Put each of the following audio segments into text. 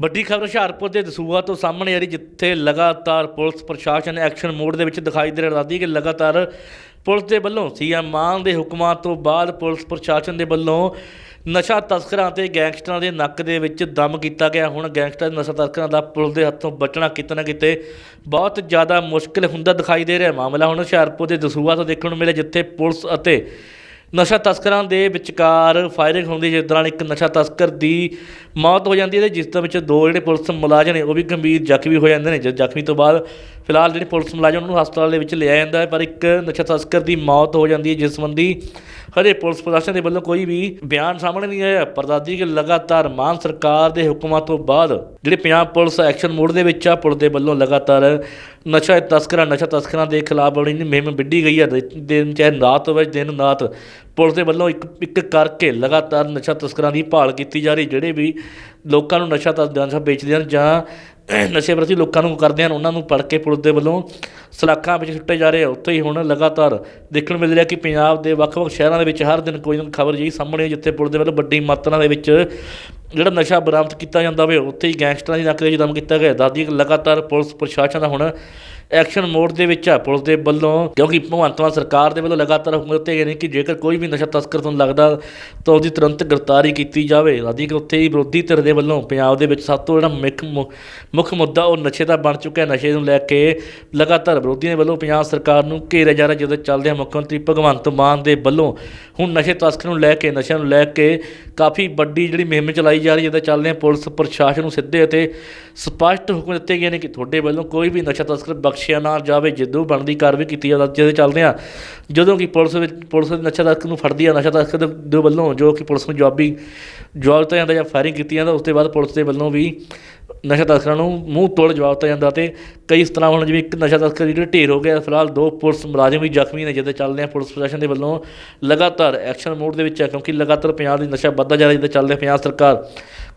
ਵੱਡੀ ਖਬਰ ਹੁਸ਼ਿਆਰਪੁਰ ਦੇ ਦਸੂਹਾ ਤੋਂ ਸਾਹਮਣੇ ਆ ਰਹੀ, ਜਿੱਥੇ ਲਗਾਤਾਰ ਪੁਲਿਸ ਪ੍ਰਸ਼ਾਸਨ ਐਕਸ਼ਨ ਮੋਡ ਦੇ ਵਿੱਚ ਦਿਖਾਈ ਦੇ ਰਿਹਾ, ਦੱਸਦੀ ਕਿ ਲਗਾਤਾਰ ਪੁਲਿਸ ਦੇ ਵੱਲੋਂ ਸੀਐਮ ਮਾਨ ਦੇ ਹੁਕਮਾਂ ਤੋਂ ਬਾਅਦ ਪੁਲਿਸ ਪ੍ਰਸ਼ਾਸਨ ਦੇ ਵੱਲੋਂ ਨਸ਼ਾ ਤਸਕਰਾਂ ਤੇ ਗੈਂਗਸਟਰਾਂ ਦੇ ਨੱਕ ਦੇ ਵਿੱਚ ਦਮ ਕੀਤਾ ਗਿਆ। ਹੁਣ ਗੈਂਗਸਟਰ ਨਸ਼ਾ ਤਸਕਰਾਂ ਦਾ ਪੁਲਿਸ ਦੇ ਹੱਥੋਂ ਬਚਣਾ ਕਿਤੇ ਨਾ ਕਿਤੇ ਬਹੁਤ ਜ਼ਿਆਦਾ ਮੁਸ਼ਕਲ ਹੁੰਦਾ ਦਿਖਾਈ ਦੇ ਰਿਹਾ। ਮਾਮਲਾ ਹੁਣ ਹੁਸ਼ਿਆਰਪੁਰ ਦੇ ਦਸੂਹਾ ਤੋਂ ਦੇਖਣ ਨੂੰ ਮਿਲਿਆ, ਜਿੱਥੇ ਪੁਲਿਸ ਅਤੇ ਨਸ਼ਾ ਤਸਕਰਾਂ ਦੇ ਵਿਚਕਾਰ ਫਾਇਰਿੰਗ ਹੁੰਦੀ ਹੈ, ਜਿਸ ਦੌਰਾਨ ਇੱਕ ਨਸ਼ਾ ਤਸਕਰ ਦੀ ਮੌਤ ਹੋ ਜਾਂਦੀ ਹੈ ਤੇ ਜਿਸ ਦੇ ਵਿੱਚ ਦੋ ਜਿਹੜੇ ਪੁਲਿਸ ਮੁਲਾਜ਼ਮ ਨੇ ਉਹ ਵੀ ਗੰਭੀਰ ਜ਼ਖਮੀ ਹੋ ਜਾਂਦੇ ਨੇ। ਜਦ ਜ਼ਖਮੀ ਤੋਂ ਬਾਅਦ ਫਿਲਹਾਲ ਜਿਹੜੇ ਪੁਲਿਸ ਮੁਲਾਜ਼ਮ ਉਹਨਾਂ ਨੂੰ ਹਸਪਤਾਲ ਦੇ ਵਿੱਚ ਲਿਆ ਜਾਂਦਾ ਹੈ, ਪਰ ਇੱਕ ਨਸ਼ਾ ਤਸਕਰ ਦੀ ਮੌਤ ਹੋ ਜਾਂਦੀ ਹੈ, ਜਿਸ ਸੰਬੰਧੀ ਹਜੇ ਪੁਲਿਸ ਪ੍ਰਸ਼ਾਸਨ ਦੇ ਵੱਲੋਂ ਕੋਈ ਵੀ ਬਿਆਨ ਸਾਹਮਣੇ ਨਹੀਂ ਆਇਆ। ਪਰ ਪਰਦਾਦੀ ਕਿ ਲਗਾਤਾਰ ਮਾਨ ਸਰਕਾਰ ਦੇ ਹੁਕਮਾਂ ਤੋਂ ਬਾਅਦ ਜਿਹੜੇ ਪੰਜਾਬ ਪੁਲਿਸ ਐਕਸ਼ਨ ਮੋਡ ਦੇ ਵਿੱਚ ਆ, ਪੁਲਿਸ ਦੇ ਵੱਲੋਂ ਲਗਾਤਾਰ ਨਸ਼ਾ ਤਸਕਰਾਂ ਨਸ਼ਾ ਤਸਕਰਾਂ ਦੇ ਖਿਲਾਫ ਬੜੀ ਮੁਹਿੰਮ ਵਿੱਢੀ ਗਈ ਹੈ। ਦਿਨ ਚਾਹੇ ਰਾਤ ਹੋਵੇ, ਦਿਨ ਰਾਤ ਪੁਲਿਸ ਦੇ ਵੱਲੋਂ ਇੱਕ ਇੱਕ ਕਰਕੇ ਲਗਾਤਾਰ ਨਸ਼ਾ ਤਸਕਰਾਂ ਦੀ ਭਾਲ ਕੀਤੀ ਜਾ ਰਹੀ, ਜਿਹੜੇ ਵੀ ਲੋਕਾਂ ਨੂੰ ਨਸ਼ਾ ਤਸ ਵੇਚਦੇ ਹਨ ਜਾਂ ਨਸ਼ੇ ਪ੍ਰਤੀ ਲੋਕਾਂ ਨੂੰ ਕਰਦੇ ਹਨ, ਉਹਨਾਂ ਨੂੰ ਪੜ ਕੇ ਪੁਲਿਸ ਦੇ ਵੱਲੋਂ ਸਲਾਖਾਂ ਵਿੱਚ ਸੁੱਟੇ ਜਾ ਰਹੇ ਆ। ਉੱਥੇ ਹੀ ਹੁਣ ਲਗਾਤਾਰ ਦੇਖਣ ਨੂੰ ਮਿਲ ਰਿਹਾ ਕਿ ਪੰਜਾਬ ਦੇ ਵੱਖ-ਵੱਖ ਸ਼ਹਿਰਾਂ ਦੇ ਵਿੱਚ ਹਰ ਦਿਨ ਕੋਈ ਨਾ ਕੋਈ ਖਬਰ ਜਿਹੀ ਸਾਹਮਣੇ ਆਈ, ਜਿੱਥੇ ਪੁਲਿਸ ਦੇ ਵੱਲੋਂ ਵੱਡੀ ਮਾਤਰਾ ਦੇ ਵਿੱਚ ਜਿਹੜਾ ਨਸ਼ਾ ਬਰਾਮਦ ਕੀਤਾ ਜਾਂਦਾ ਵੇ, ਉੱਥੇ ਹੀ ਗੈਂਗਸਟਰਾਂ ਦੀ ਨੱਕ ਦੇ ਦਮ ਕੀਤਾ ਗਿਆ। ਦਾਦੀ ਲਗਾਤਾਰ ਪੁਲਿਸ ਪ੍ਰਸ਼ਾਸਨ ਦਾ ਹੁਣ ਐਕਸ਼ਨ ਮੋਡ ਦੇ ਵਿੱਚ ਆ। ਪੁਲਿਸ ਦੇ ਵੱਲੋਂ, ਕਿਉਂਕਿ ਭਗਵੰਤ ਮਾਨ ਸਰਕਾਰ ਦੇ ਵੱਲੋਂ ਲਗਾਤਾਰ ਹੁਕਮ ਦਿੱਤੇ ਗਏ ਨੇ ਕਿ ਜੇਕਰ ਕੋਈ ਵੀ ਨਸ਼ਾ ਤਸਕਰ ਤੁਹਾਨੂੰ ਲੱਗਦਾ ਤਾਂ ਉਹਦੀ ਤੁਰੰਤ ਗ੍ਰਿਫਤਾਰੀ ਕੀਤੀ ਜਾਵੇ। ਦਾਦੀ ਕਿ ਉੱਥੇ ਹੀ ਵਿਰੋਧੀ ਧਿਰ ਦੇ ਵੱਲੋਂ ਪੰਜਾਬ ਦੇ ਵਿੱਚ ਸਭ ਤੋਂ ਜਿਹੜਾ ਮੁੱਖ ਮੁ- ਮੁੱਖ ਮੁੱਦਾ ਉਹ ਨਸ਼ੇ ਦਾ ਬਣ ਚੁੱਕਿਆ। ਨਸ਼ੇ ਨੂੰ ਲੈ ਕੇ ਲਗਾਤਾਰ ਵਿਰੋਧੀਆਂ ਦੇ ਵੱਲੋਂ ਪੰਜਾਬ ਸਰਕਾਰ ਨੂੰ ਘੇਰਿਆ ਜਾ ਰਿਹਾ ਜਦੋਂ ਚੱਲਦੇ ਮੁੱਖ ਮੰਤਰੀ ਭਗਵੰਤ ਮਾਨ ਦੇ ਵੱਲੋਂ ਹੁਣ ਨਸ਼ੇ ਤਸਕਰ ਨੂੰ ਲੈ ਕੇ, ਨਸ਼ਿਆਂ ਨੂੰ ਲੈ ਕੇ ਕਾਫੀ ਵੱਡੀ ਜਿਹੜੀ ਮੁਹਿੰਮ ਚਲਾਈ ਜਾ ਰਹੀ ਹੈ ਜਿਹਦੇ ਚੱਲਦੇ ਪੁਲਿਸ ਪ੍ਰਸ਼ਾਸਨ ਨੂੰ ਸਿੱਧੇ ਅਤੇ ਸਪਸ਼ਟ ਹੁਕਮ ਦਿੱਤੇ ਗਏ ਨੇ ਕਿ ਤੁਹਾਡੇ ਵੱਲੋਂ ਕੋਈ ਵੀ ਨਸ਼ਾ ਤਸਕਰ ਬਖਸ਼ਿਆ ਨਾ ਜਾਵੇ, ਜਦੋਂ ਬਣਦੀ ਕਾਰਵਾਈ ਕੀਤੀ ਜਾਵੇ ਜਿਹਦੇ ਚੱਲਦੇ ਆ ਜਦੋਂ ਕਿ ਪੁਲਿਸ ਵਿੱਚ ਪੁਲਿਸ ਨਸ਼ਾ ਤਸਕਰ ਨੂੰ ਫੜਦੀ ਆ, ਨਸ਼ਾ ਤਸਕਰ ਦੇ- ਦੇ ਵੱਲੋਂ ਜੋ ਕਿ ਪੁਲਿਸ ਨੂੰ ਜਵਾਬੀ ਜਵਾਬ ਦਿੱਤਾ ਜਾਂਦਾ ਜਾਂ ਫਾਇਰਿੰਗ ਕੀਤੀ ਜਾਂਦਾ, ਉਸ ਤੋਂ ਬਾਅਦ ਪੁਲਿਸ ਦੇ ਵੱਲੋਂ ਵੀ ਨਸ਼ਾ ਤਸਕਰਾਂ ਨੂੰ ਮੂੰਹ ਤੋੜ ਜਵਾਬ ਦਿੱਤਾ ਜਾਂਦਾ ਤੇ ਕਈ ਇਸ ਤਰ੍ਹਾਂ ਹੁਣ ਜਿਵੇਂ ਇੱਕ ਨਸ਼ਾ ਤਸਕਰ ਜਿਹੜੇ ਢੇਰ ਹੋ ਗਿਆ ਫਿਲਹਾਲ ਦੋ ਪੁਲਿਸ ਮੁਲਾਜ਼ਮ ਵੀ ਜ਼ਖਮੀ ਨੇ ਜਿਹਦੇ ਚੱਲਦੇ ਆ ਪੁਲਿਸ ਪ੍ਰਸ਼ਾਸਨ ਦੇ ਵੱਲੋਂ ਲਗਾਤਾਰ ਐਕਸ਼ਨ ਮੋਡ ਦੇ ਵਿੱਚ ਹੈ ਕਿਉਂਕਿ ਲਗਾਤਾਰ ਪੰਜਾਬ ਦੀ ਨਸ਼ਾ ਵੱਧਦਾ ਜਾ ਰਿਹਾ ਜਿਹਦੇ ਚੱਲਦੇ ਪੰਜਾਬ ਸਰਕਾਰ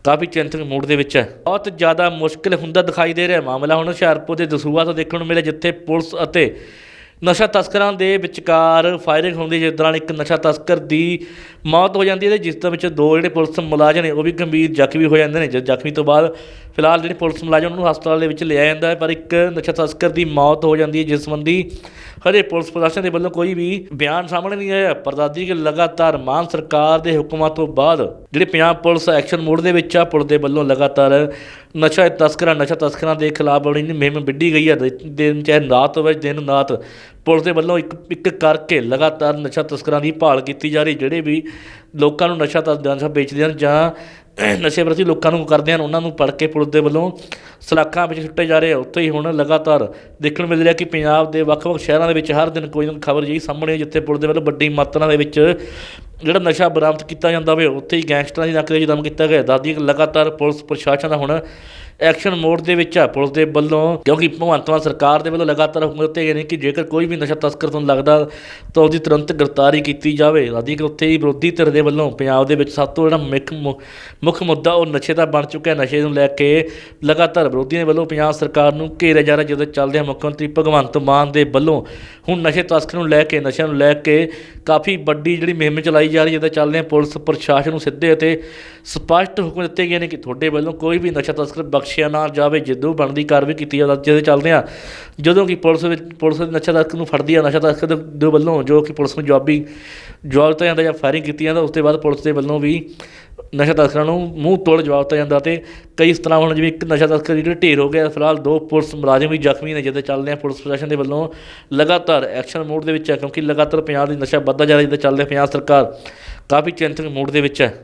ਕਾਫੀ ਚਿੰਤਕ ਮੋਡ ਦੇ ਵਿੱਚ ਹੈ। ਬਹੁਤ ਜ਼ਿਆਦਾ ਮੁਸ਼ਕਲ ਹੁੰਦਾ ਦਿਖਾਈ ਦੇ ਰਿਹਾ ਮਾਮਲਾ ਹੁਣ ਹੁਸ਼ਿਆਰਪੁਰ ਦੇ ਦਸੂਹਾ ਤੋਂ ਦੇਖਣ ਨੂੰ ਮਿਲਿਆ ਜਿੱਥੇ ਪੁਲਿਸ ਅਤੇ ਨਸ਼ਾ ਤਸਕਰਾਂ ਦੇ ਵਿਚਕਾਰ ਫਾਇਰਿੰਗ ਹੁੰਦੀ ਹੈ, ਜਿਸ ਦੌਰਾਨ ਇੱਕ ਨਸ਼ਾ ਤਸਕਰ ਦੀ ਮੌਤ ਹੋ ਜਾਂਦੀ ਹੈ ਤੇ ਜਿਸ ਦੇ ਵਿੱਚ ਦੋ ਜਿਹੜੇ ਪੁਲਿਸ ਮੁਲਾਜ਼ਮ ਨੇ ਉਹ ਵੀ ਗੰਭੀਰ ਜ਼ਖਮੀ ਹੋ ਜਾਂਦੇ ਨੇ। ਜਦ ਜ਼ਖਮੀ ਤੋਂ ਬਾਅਦ ਫਿਲਹਾਲ ਜਿਹੜੇ ਪੁਲਿਸ ਮੁਲਾਜ਼ਮ ਉਹਨਾਂ ਨੂੰ ਹਸਪਤਾਲ ਦੇ ਵਿੱਚ ਲਿਆ ਜਾਂਦਾ ਹੈ, ਪਰ ਇੱਕ ਨਸ਼ਾ ਤਸਕਰ ਦੀ ਮੌਤ ਹੋ ਜਾਂਦੀ ਹੈ, ਜਿਸ ਸੰਬੰਧੀ ਹਜੇ ਪੁਲਿਸ ਪ੍ਰਸ਼ਾਸਨ ਦੇ ਵੱਲੋਂ ਕੋਈ ਵੀ ਬਿਆਨ ਸਾਹਮਣੇ ਨਹੀਂ ਆਇਆ। ਪਰ ਪਰਦਾਦੀ ਕਿ ਲਗਾਤਾਰ ਮਾਨ ਸਰਕਾਰ ਦੇ ਹੁਕਮਾਂ ਤੋਂ ਬਾਅਦ ਜਿਹੜੇ ਪੰਜਾਬ ਪੁਲਿਸ ਐਕਸ਼ਨ ਮੋਡ ਦੇ ਵਿੱਚ ਆ, ਪੁਲਿਸ ਦੇ ਵੱਲੋਂ ਲਗਾਤਾਰ ਨਸ਼ਾ ਤਸਕਰਾਂ ਨਸ਼ਾ ਤਸਕਰਾਂ ਦੇ ਖਿਲਾਫ ਬੜੀ ਮੁਹਿੰਮ ਵਿੱਢੀ ਗਈ ਹੈ। ਦਿਨ ਚਾਹੇ ਰਾਤ ਹੋਵੇ, ਦਿਨ ਰਾਤ ਪੁਲਿਸ ਦੇ ਵੱਲੋਂ ਇੱਕ ਇੱਕ ਕਰਕੇ ਲਗਾਤਾਰ ਨਸ਼ਾ ਤਸਕਰਾਂ ਦੀ ਭਾਲ ਕੀਤੀ ਜਾ ਰਹੀ, ਜਿਹੜੇ ਵੀ ਲੋਕਾਂ ਨੂੰ ਨਸ਼ਾ ਤਸ, ਨਸ਼ਾ ਵੇਚਦੇ ਹਨ ਜਾਂ ਨਸ਼ੇ ਪ੍ਰਤੀ ਲੋਕਾਂ ਨੂੰ ਕਰਦੇ ਹਨ ਉਹਨਾਂ ਨੂੰ ਪੜ ਕੇ ਪੁਲਿਸ ਦੇ ਵੱਲੋਂ ਸਲਾਖਾਂ ਵਿੱਚ ਸੁੱਟੇ ਜਾ ਰਹੇ ਆ। ਉੱਥੇ ਹੀ ਹੁਣ ਲਗਾਤਾਰ ਦੇਖਣ ਨੂੰ ਮਿਲ ਰਿਹਾ ਕਿ ਪੰਜਾਬ ਦੇ ਵੱਖ-ਵੱਖ ਸ਼ਹਿਰਾਂ ਦੇ ਵਿੱਚ ਹਰ ਦਿਨ ਕੋਈ ਨਾ ਖਬਰ ਜਿਹੀ ਸਾਹਮਣੇ ਆਈ, ਜਿੱਥੇ ਪੁਲਿਸ ਦੇ ਵੱਲੋਂ ਵੱਡੀ ਮਾਤਰਾ ਦੇ ਵਿੱਚ ਜਿਹੜਾ ਨਸ਼ਾ ਬਰਾਮਦ ਕੀਤਾ ਜਾਂਦਾ ਹੋਵੇ ਉੱਥੇ ਹੀ ਗੈਂਗਸਟਰਾਂ ਦੀ ਨੱਕ ਦੇ ਦਮ ਕੀਤਾ ਗਿਆ। ਦਾਦੀ ਲਗਾਤਾਰ ਪੁਲਿਸ ਪ੍ਰਸ਼ਾਸਨ ਦਾ ਹੁਣ ਐਕਸ਼ਨ ਮੋਡ ਦੇ ਵਿੱਚ ਆ ਪੁਲਿਸ ਦੇ ਵੱਲੋਂ, ਕਿਉਂਕਿ ਭਗਵੰਤ ਮਾਨ ਸਰਕਾਰ ਦੇ ਵੱਲੋਂ ਲਗਾਤਾਰ ਹੁਕਮ ਦਿੱਤੇ ਗਏ ਨੇ ਕਿ ਜੇਕਰ ਕੋਈ ਵੀ ਨਸ਼ਾ ਤਸਕਰ ਤੁਹਾਨੂੰ ਲੱਗਦਾ ਤਾਂ ਉਹਦੀ ਤੁਰੰਤ ਗ੍ਰਿਫਤਾਰੀ ਕੀਤੀ ਜਾਵੇ। ਦਾਦੀ ਕਿ ਉੱਥੇ ਹੀ ਵਿਰੋਧੀ ਧਿਰ ਦੇ ਵੱਲੋਂ ਪੰਜਾਬ ਦੇ ਵਿੱਚ ਸਭ ਤੋਂ ਜਿਹੜਾ ਮੁੱਖ ਮੁੱਖ ਮੁੱਦਾ ਉਹ ਨਸ਼ੇ ਦਾ ਬਣ ਚੁੱਕਿਆ ਨਸ਼ੇ ਨੂੰ ਲੈ ਕੇ ਲਗਾਤਾਰ ਵਿਰੋਧੀਆਂ ਦੇ ਵੱਲੋਂ ਪੰਜਾਬ ਸਰਕਾਰ ਨੂੰ ਘੇਰਿਆ ਜਾ ਰਿਹਾ ਜਦੋਂ ਚੱਲਦੇ ਮੁੱਖ ਮੰਤਰੀ ਭਗਵੰਤ ਮਾਨ ਦੇ ਵੱਲੋਂ। ਹੁਣ ਨਸ਼ੇ ਤਸਕਰ ਨੂੰ ਲੈ ਕੇ, ਨਸ਼ਿਆਂ ਨੂੰ ਲੈ ਕੇ ਕਾਫੀ ਵੱਡੀ ਜਿਹੜੀ ਮੁਹਿੰਮ ਚਲਾਈ ਜਾ ਰਹੀ ਹੈ ਜਿਹਦੇ ਚੱਲਦੇ ਪੁਲਿਸ ਪ੍ਰਸ਼ਾਸਨ ਨੂੰ ਸਿੱਧੇ ਅਤੇ ਸਪਸ਼ਟ ਹੁਕਮ ਦਿੱਤੇ ਗਏ ਨੇ ਕਿ ਤੁਹਾਡੇ ਵੱਲੋਂ ਕੋਈ ਵੀ ਨਸ਼ਾ ਤਸਕਰ ਬਖਸ਼ਿਆ ਨਾ ਜਾਵੇ, ਜਦੋਂ ਬਣਦੀ ਕਾਰਵਾਈ ਕੀਤੀ ਜਾਵੇ ਜਿਹਦੇ ਚੱਲਦੇ ਆ ਜਦੋਂ ਕਿ ਪੁਲਿਸ ਵਿੱਚ, ਪੁਲਿਸ ਨਸ਼ਾ ਤਸਕਰ ਨੂੰ ਫੜਦੀ ਆ, ਨਸ਼ਾ ਤਸਕਰ ਦੇ- ਵੱਲੋਂ, ਜੋ ਕਿ ਪੁਲਿਸ ਨੂੰ ਜਵਾਬੀ, ਜਵਾਬ ਦਿੱਤਾ ਜਾਂਦਾ ਜਾਂ ਫਾਇਰਿੰਗ ਕੀਤੀ ਜਾਂਦਾ, ਉਸ ਤੋਂ ਬਾਅਦ ਪੁਲਿਸ ਦੇ ਵੱਲੋਂ ਵੀ ਨਸ਼ਾ ਤਸਕਰਾਂ ਨੂੰ ਮੂੰਹ ਤੋੜ ਜਵਾਬ ਦਿੱਤਾ ਜਾਂਦਾ ਤੇ ਕਈ ਇਸ ਤਰ੍ਹਾਂ ਹੁਣ ਜਿਵੇਂ ਇੱਕ ਨਸ਼ਾ ਤਸਕਰ ਜਿਹੜੇ ਢੇਰ ਹੋ ਗਿਆ ਫਿਲਹਾਲ ਦੋ ਪੁਲਿਸ ਮੁਲਾਜ਼ਮ ਵੀ ਜ਼ਖਮੀ ਨੇ ਜਿਹਦੇ ਚੱਲਦੇ ਆ ਪੁਲਿਸ ਪ੍ਰਸ਼ਾਸਨ ਦੇ ਵੱਲੋਂ ਲਗਾਤਾਰ ਐਕਸ਼ਨ ਮੋਡ ਦੇ ਵਿੱਚ ਹੈ ਕਿਉਂਕਿ ਲਗਾਤਾਰ ਪੰਜਾਬ ਦੀ ਨਸ਼ਾ ਵੱਧਦਾ ਜਾ ਰਿਹਾ ਜਿਹਦੇ ਚੱਲਦੇ ਪੰਜਾਬ ਸਰਕਾਰ, ਕਾਫੀ ਚਿੰਤਕ ਮੂਡ ਦੇ ਵਿੱਚ ਹੈ।